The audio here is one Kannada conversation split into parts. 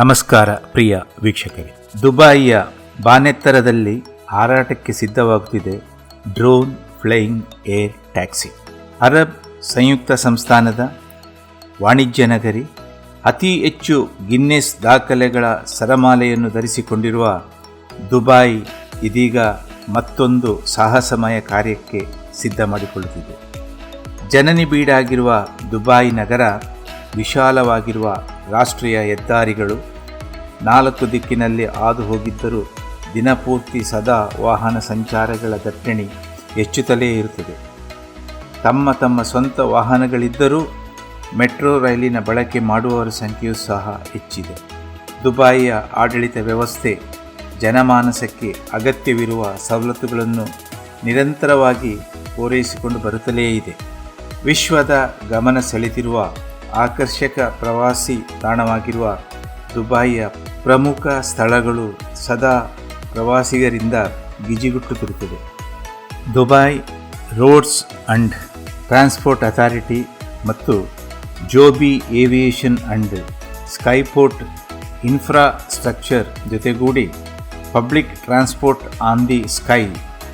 ನಮಸ್ಕಾರ, ಪ್ರಿಯ ವೀಕ್ಷಕರೇ. ದುಬಾಯಿಯ ಬಾನೆತ್ತರದಲ್ಲಿ ಹಾರಾಟಕ್ಕೆ ಸಿದ್ಧವಾಗುತ್ತಿದೆ drone flying air taxi. Arab ಸಂಯುಕ್ತ ಸಂಸ್ಥಾನದ ವಾಣಿಜ್ಯ ನಗರಿ, ಅತಿ ಹೆಚ್ಚು ಗಿನ್ನೆಸ್ ದಾಖಲೆಗಳ ಸರಮಾಲೆಯನ್ನು ಧರಿಸಿಕೊಂಡಿರುವ ದುಬಾಯಿ ಇದೀಗ ಮತ್ತೊಂದು ಸಾಹಸಮಯ ಕಾರ್ಯಕ್ಕೆ ಸಿದ್ಧ ಮಾಡಿಕೊಳ್ಳುತ್ತಿದೆ ಜನನಿ ಬೀಡಾಗಿರುವ ದುಬಾಯಿ ನಗರ ವಿಶಾಲವಾಗಿರುವ ರಾಷ್ಟ್ರೀಯ ಹೆದ್ದಾರಿಗಳು ನಾಲ್ಕು ದಿಕ್ಕಿನಲ್ಲಿ ಹಾದು ಹೋಗಿದ್ದರೂ ದಿನಪೂರ್ತಿ ಸದಾ ವಾಹನ ಸಂಚಾರಗಳ ದಟ್ಟಣೆ ಹೆಚ್ಚುತ್ತಲೇ ಇರುತ್ತದೆ. ತಮ್ಮ ತಮ್ಮ ಸ್ವಂತ ವಾಹನಗಳಿದ್ದರೂ ಮೆಟ್ರೋ ರೈಲಿನ ಬಳಕೆ ಮಾಡುವವರ ಸಂಖ್ಯೆಯೂ ಸಹ ಹೆಚ್ಚಿದೆ. ದುಬಾಯಿಯ ಆಡಳಿತ ವ್ಯವಸ್ಥೆ ಜನಮಾನಸಕ್ಕೆ ಅಗತ್ಯವಿರುವ ಸವಲತ್ತುಗಳನ್ನು ನಿರಂತರವಾಗಿ ಪೂರೈಸಿಕೊಂಡು ಬರುತ್ತಲೇ ಇದೆ. ವಿಶ್ವದ ಗಮನ ಸೆಳೆದಿರುವ ಆಕರ್ಷಕ ಪ್ರವಾಸಿ ತಾಣವಾಗಿರುವ ದುಬಾಯಿಯ ಪ್ರಮುಖ ಸ್ಥಳಗಳು ಸದಾ ಪ್ರವಾಸಿಗರಿಂದ ಗಿಜಿಗುಟ್ಟುತ್ತಿರುತ್ತದೆ Dubai roads and transport authority ಮತ್ತು Joby aviation and skyport infrastructure ಜೊತೆಗೂಡಿ public transport on the sky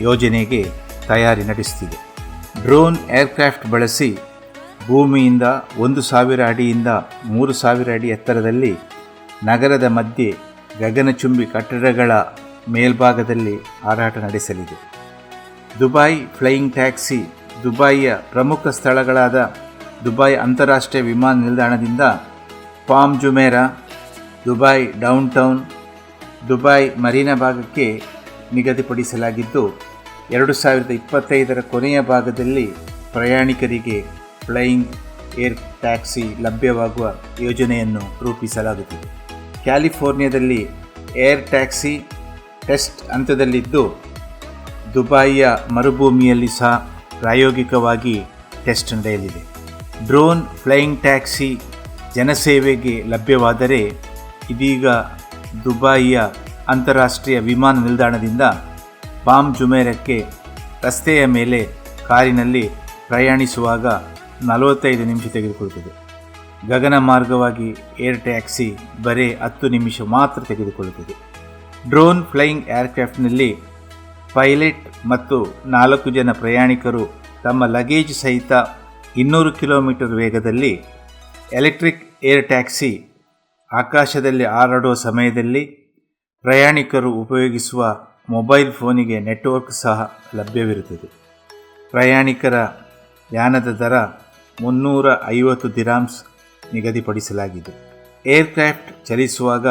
ಯೋಜನೆಗೆ ತಯಾರಿ ನಡೆಸುತ್ತಿದೆ ಡ್ರೋನ್ ಏರ್ಕ್ರಾಫ್ಟ್ ಬಳಸಿ ಭೂಮಿಯಿಂದ ಒಂದು ಸಾವಿರ ಅಡಿಯಿಂದ ಮೂರು ಸಾವಿರ ಅಡಿ ಎತ್ತರದಲ್ಲಿ ನಗರದ ಮಧ್ಯೆ ಗಗನಚುಂಬಿ ಕಟ್ಟಡಗಳ ಮೇಲ್ಭಾಗದಲ್ಲಿ ಹಾರಾಟ ನಡೆಸಲಿದೆ. ದುಬಾಯ್ ಫ್ಲೈಯಿಂಗ್ ಟ್ಯಾಕ್ಸಿ ದುಬಾಯಿಯ ಪ್ರಮುಖ ಸ್ಥಳಗಳಾದ ದುಬಾಯ್ ಅಂತಾರಾಷ್ಟ್ರೀಯ ವಿಮಾನ ನಿಲ್ದಾಣದಿಂದ Palm Jumeirah Dubai downtown Dubai Marina ಭಾಗಕ್ಕೆ ನಿಗದಿಪಡಿಸಲಾಗಿದ್ದು, ಎರಡು ಸಾವಿರದ ಇಪ್ಪತ್ತೈದರ ಕೊನೆಯ ಭಾಗದಲ್ಲಿ ಪ್ರಯಾಣಿಕರಿಗೆ ಫ್ಲೈಯಿಂಗ್ ಏರ್ ಟ್ಯಾಕ್ಸಿ ಲಭ್ಯವಾಗುವ ಯೋಜನೆಯನ್ನು ರೂಪಿಸಲಾಗುತ್ತಿದೆ. ಕ್ಯಾಲಿಫೋರ್ನಿಯಾದಲ್ಲಿ ಏರ್ ಟ್ಯಾಕ್ಸಿ ಟೆಸ್ಟ್ ಹಂತದಲ್ಲಿದ್ದು ದುಬಾಯಿಯ ಮರುಭೂಮಿಯಲ್ಲಿ ಸಹ ಪ್ರಾಯೋಗಿಕವಾಗಿ ಟೆಸ್ಟ್ ನಡೆಯಲಿದೆ. ಡ್ರೋನ್ ಫ್ಲೈಯಿಂಗ್ ಟ್ಯಾಕ್ಸಿ ಜನಸೇವೆಗೆ ಲಭ್ಯವಾದರೆ ಇದೀಗ ದುಬಾಯಿಯ ಅಂತಾರಾಷ್ಟ್ರೀಯ ವಿಮಾನ ನಿಲ್ದಾಣದಿಂದ ಬಾಮ್ ಜುಮೇರಕ್ಕೆ ರಸ್ತೆಯ ಮೇಲೆ ಕಾರಿನಲ್ಲಿ ಪ್ರಯಾಣಿಸುವಾಗ ನಲವತ್ತೈದು ನಿಮಿಷ ತೆಗೆದುಕೊಳ್ಳುತ್ತದೆ. ಗಗನ ಮಾರ್ಗವಾಗಿ ಏರ್ ಟ್ಯಾಕ್ಸಿ ಬರೀ ಹತ್ತು ನಿಮಿಷ ಮಾತ್ರ ತೆಗೆದುಕೊಳ್ಳುತ್ತದೆ. ಡ್ರೋನ್ ಫ್ಲೈಯಿಂಗ್ ಏರ್ಕ್ರಾಫ್ಟ್ನಲ್ಲಿ ಪೈಲಟ್ ಮತ್ತು ನಾಲ್ಕು ಜನ ಪ್ರಯಾಣಿಕರು ತಮ್ಮ ಲಗೇಜ್ ಸಹಿತ ಇನ್ನೂರು ಕಿಲೋಮೀಟರ್ ವೇಗದಲ್ಲಿ ಎಲೆಕ್ಟ್ರಿಕ್ ಏರ್ ಟ್ಯಾಕ್ಸಿ ಆಕಾಶದಲ್ಲಿ ಹಾರಾಡುವ ಸಮಯದಲ್ಲಿ ಪ್ರಯಾಣಿಕರು ಉಪಯೋಗಿಸುವ ಮೊಬೈಲ್ ಫೋನಿಗೆ ನೆಟ್ವರ್ಕ್ ಸಹ ಲಭ್ಯವಿರುತ್ತದೆ. ಪ್ರಯಾಣಿಕರ ಯಾನದ ದರ ಮುನ್ನೂರ ಐವತ್ತು ದಿರಾಮ್ಸ್ ನಿಗದಿಪಡಿಸಲಾಗಿದೆ. ಏರ್ಕ್ರಾಫ್ಟ್ ಚಲಿಸುವಾಗ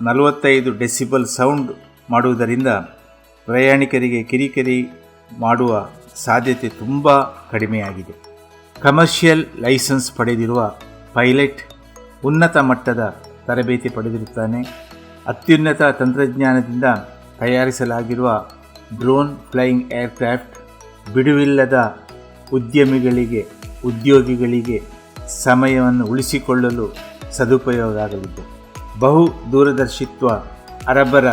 ನಲವತ್ತೈದು ಡೆಸಿಬಲ್ ಸೌಂಡ್ ಮಾಡುವುದರಿಂದ ಪ್ರಯಾಣಿಕರಿಗೆ ಕಿರಿಕಿರಿ ಮಾಡುವ ಸಾಧ್ಯತೆ ತುಂಬ ಕಡಿಮೆಯಾಗಿದೆ. ಕಮರ್ಷಿಯಲ್ ಲೈಸೆನ್ಸ್ ಪಡೆದಿರುವ ಪೈಲಟ್ ಉನ್ನತ ಮಟ್ಟದ ತರಬೇತಿ ಪಡೆದಿರುತ್ತಾನೆ. ಅತ್ಯುನ್ನತ ತಂತ್ರಜ್ಞಾನದಿಂದ ತಯಾರಿಸಲಾಗಿರುವ ಡ್ರೋನ್ ಫ್ಲೈಯಿಂಗ್ ಏರ್ಕ್ರಾಫ್ಟ್ ಬಿಡುವಿಲ್ಲದ ಉದ್ಯಮಿಗಳಿಗೆ, ಉದ್ಯೋಗಿಗಳಿಗೆ ಸಮಯವನ್ನು ಉಳಿಸಿಕೊಳ್ಳಲು ಸದುಪಯೋಗ ಆಗಲಿದೆ ಬಹು ದೂರದರ್ಶಿತ್ವ ಅರಬರ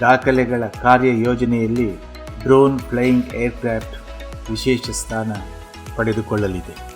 ದಾಖಲೆಗಳ ಕಾರ್ಯಯೋಜನೆಯಲ್ಲಿ ಡ್ರೋನ್ ಫ್ಲೈಯಿಂಗ್ ಏರ್ಕ್ರಾಫ್ಟ್ ವಿಶೇಷ ಸ್ಥಾನ ಪಡೆದುಕೊಳ್ಳಲಿದೆ.